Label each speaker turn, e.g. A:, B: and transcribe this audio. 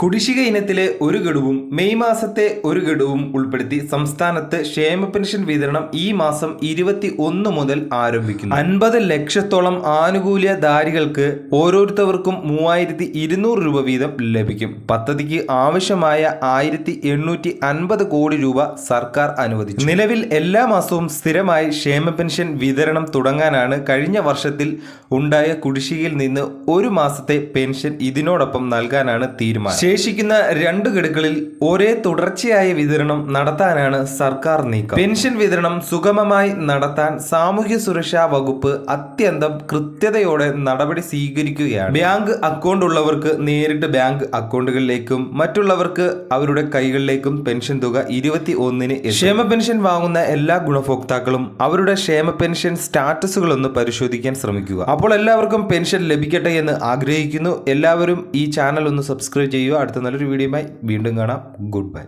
A: കുടിശ്ശിക ഇനത്തിലെ ഒരു ഗഡുവും മെയ് മാസത്തെ ഒരു ഗഡുവും ഉൾപ്പെടുത്തി സംസ്ഥാനത്ത് ക്ഷേമ പെൻഷൻ വിതരണം ഈ മാസം ഇരുപത്തി ഒന്ന് മുതൽ ആരംഭിക്കുന്നു. അൻപത് ലക്ഷത്തോളം ആനുകൂല്യധാരികൾക്ക് ഓരോരുത്തർക്കും മൂവായിരത്തി ഇരുന്നൂറ് രൂപ വീതം ലഭിക്കും. പദ്ധതിക്ക് ആവശ്യമായ ആയിരത്തി എണ്ണൂറ്റി അൻപത് കോടി രൂപ സർക്കാർ അനുവദിച്ചു. നിലവിൽ എല്ലാ മാസവും സ്ഥിരമായി ക്ഷേമ പെൻഷൻ വിതരണം തുടങ്ങാനാണ് കഴിഞ്ഞ വർഷത്തിൽ ഉണ്ടായ കുടിശ്ശികയിൽ നിന്ന് ഒരു മാസത്തെ പെൻഷൻ ഇതിനോടൊപ്പം നൽകാനാണ് തീരുമാനം. ശേഷിക്കുന്ന രണ്ട് ഗഡുക്കളിൽ ഒരേ തുടർച്ചയായ വിതരണം നടത്താനാണ് സർക്കാർ നീക്കം. പെൻഷൻ വിതരണം സുഗമമായി നടത്താൻ സാമൂഹ്യ സുരക്ഷാ വകുപ്പ് അത്യന്തം കൃത്യതയോടെ നടപടി സ്വീകരിക്കുകയാണ്. ബാങ്ക് അക്കൗണ്ട് ഉള്ളവർക്ക് നേരിട്ട് ബാങ്ക് അക്കൗണ്ടുകളിലേക്കും മറ്റുള്ളവർക്ക് അവരുടെ കൈകളിലേക്കും പെൻഷൻ തുക ഇരുപത്തി ഒന്നിന് ക്ഷേമ പെൻഷൻ വാങ്ങുന്ന എല്ലാ ഗുണഭോക്താക്കളും അവരുടെ ക്ഷേമ പെൻഷൻ സ്റ്റാറ്റസുകൾ ഒന്ന് പരിശോധിക്കാൻ ശ്രമിക്കുക. അപ്പോൾ എല്ലാവർക്കും പെൻഷൻ ലഭിക്കട്ടെ എന്ന് ആഗ്രഹിക്കുന്നു. എല്ലാവരും ഈ ചാനൽ ഒന്ന് സബ്സ്ക്രൈബ് ചെയ്യുക. അടുത്ത നല്ലൊരു വീഡിയോയുമായി വീണ്ടും കാണാം. Good bye